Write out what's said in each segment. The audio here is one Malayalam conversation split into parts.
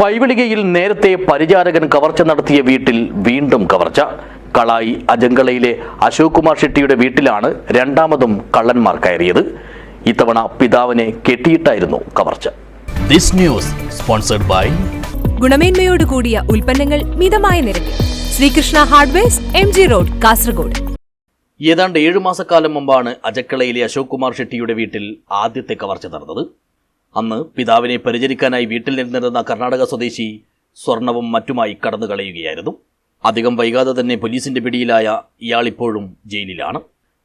പൈവിളികയിൽ നേരത്തെ പരിചാരകൻ കവർച്ച നടത്തിയ വീട്ടിൽ വീണ്ടും കവർച്ച. കളായി അജങ്കളയിലെ അശോക് കുമാർ ഷെട്ടിയുടെ വീട്ടിലാണ് രണ്ടാമതും കള്ളന്മാർ കയറിയത്. ഇത്തവണ പിതാവിനെ കെട്ടിയിട്ടായിരുന്നു കവർച്ച. ദിസ് ന്യൂസ് സ്പോൺസർഡ് ബൈ ഗുണമേന്മയോട് കൂടിയ ഉൽപ്പന്നങ്ങൾ മിതമായ നിരക്കിൽ. Sreekrishna hardwares M G road Kasaragod. ഏതാണ്ട് ഏഴു മാസക്കാലം മുമ്പാണ് അജക്കളയിലെ അശോക് കുമാർ ഷെട്ടിയുടെ വീട്ടിൽ ആദ്യത്തെ കവർച്ച നടന്നത്. അന്ന് പിതാവിനെ പരിചരിക്കാനായി വീട്ടിൽ നിന്നിരുന്ന കർണാടക സ്വദേശി സ്വർണവും മറ്റുമായി കടന്നു കളയുകയായിരുന്നു. അധികം വൈകാതെ തന്നെ പോലീസിന്റെ പിടിയിലായ ഇയാൾ ഇപ്പോഴും ജയിലിലാണ്.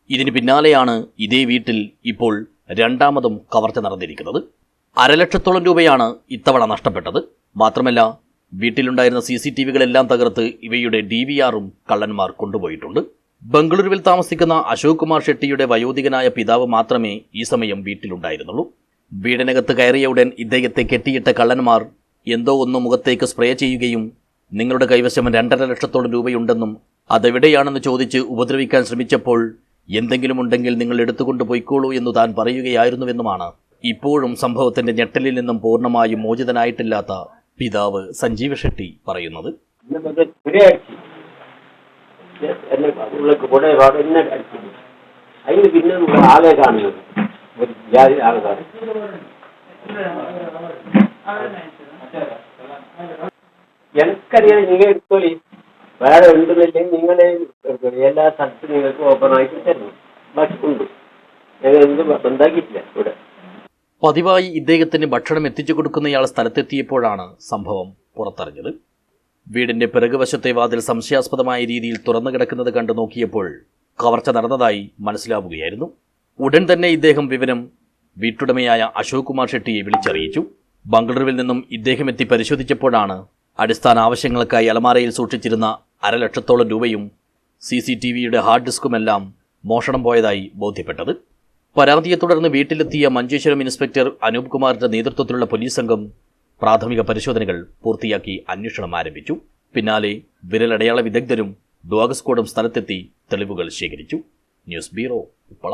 ഇതിന് പിന്നാലെയാണ് ഇതേ വീട്ടിൽ ഇപ്പോൾ രണ്ടാമതും കവർച്ച നടന്നിരിക്കുന്നത്. അരലക്ഷത്തോളം രൂപയാണ് ഇത്തവണ നഷ്ടപ്പെട്ടത്. മാത്രമല്ല വീട്ടിലുണ്ടായിരുന്ന സി സി ടി വികളെല്ലാം തകർത്ത് ഇവയുടെ ഡി വി ആറും കള്ളന്മാർ കൊണ്ടുപോയിട്ടുണ്ട്. ബംഗളൂരുവിൽ താമസിക്കുന്ന അശോക് കുമാർ ഷെട്ടിയുടെ വയോധികനായ പിതാവ് മാത്രമേ ഈ സമയം വീട്ടിലുണ്ടായിരുന്നുള്ളൂ. വീടിനകത്ത് കയറിയ ഉടൻ ഇദ്ദേഹത്തെ കെട്ടിയിട്ട കള്ളന്മാർ എന്തോ ഒന്ന് മുഖത്തേക്ക് സ്പ്രേ ചെയ്യുകയും നിങ്ങളുടെ കൈവശം രണ്ടര ലക്ഷത്തോളം രൂപയുണ്ടെന്നും അതെവിടെയാണെന്ന് ചോദിച്ച് ഉപദ്രവിക്കാൻ ശ്രമിച്ചപ്പോൾ എന്തെങ്കിലും ഉണ്ടെങ്കിൽ നിങ്ങൾ എടുത്തുകൊണ്ട് പോയിക്കോളൂ എന്ന് താൻ പറയുകയായിരുന്നുവെന്നുമാണ്. ഇപ്പോഴും സംഭവത്തിന്റെ ഞെട്ടലിൽ നിന്നും പൂർണമായും മോചിതനായിട്ടില്ലാത്ത പിതാവ് സഞ്ജീവ് ഷെട്ടി പറയുന്നത്. അതിന് പിന്നെ ആളെ കാണുന്നത് ജാതി ആൾക്കാർ എനിക്കറിയാം നിങ്ങൾ എടുത്തോളി. വേറെ ഉണ്ടെന്നില്ലെങ്കിൽ നിങ്ങളെ എല്ലാ സ്ഥലത്തും നിങ്ങൾക്ക് ഓപ്പൺ ആയിട്ട് തരണം ഉണ്ട്. ഞങ്ങൾ എന്ത് ഉണ്ടാക്കിയിട്ടില്ല ഇവിടെ. പതിവായി ഇദ്ദേഹത്തിന് ഭക്ഷണം എത്തിച്ചു കൊടുക്കുന്നയാൾ സ്ഥലത്തെത്തിയപ്പോഴാണ് സംഭവം പുറത്തറിഞ്ഞത്. വീടിന്റെ പിറകുവശത്തെ വാതിൽ സംശയാസ്പദമായ രീതിയിൽ തുറന്നു കിടക്കുന്നത് കണ്ടു നോക്കിയപ്പോൾ കവർച്ച നടന്നതായി മനസ്സിലാവുകയായിരുന്നു. ഉടൻ തന്നെ ഇദ്ദേഹം വിവരം വീട്ടുടമയായ അശോക് കുമാർ ഷെട്ടിയെ വിളിച്ചറിയിച്ചു. ബംഗളൂരുവിൽ നിന്നും ഇദ്ദേഹം എത്തി പരിശോധിച്ചപ്പോഴാണ് അടിസ്ഥാന ആവശ്യങ്ങൾക്കായി അലമാരയിൽ സൂക്ഷിച്ചിരുന്ന അരലക്ഷത്തോളം രൂപയും സി സി ടി വിയുടെ ഹാർഡ് ഡിസ്കുമെല്ലാം മോഷണം പോയതായി ബോധ്യപ്പെട്ടത്. പരാതിയെ തുടർന്ന് വീട്ടിലെത്തിയ മഞ്ചേശ്വരം ഇൻസ്പെക്ടർ അനൂപ് കുമാറിന്റെ നേതൃത്വത്തിലുള്ള പോലീസ് സംഘം പ്രാഥമിക പരിശോധനകൾ പൂർത്തിയാക്കി അന്വേഷണം ആരംഭിച്ചു. പിന്നാലെ വിരലടയാള വിദഗ്ധരും ഡോഗ് സ്ക്വാഡും സ്ഥലത്തെത്തി തെളിവുകൾ ശേഖരിച്ചു. News bureau Uppala.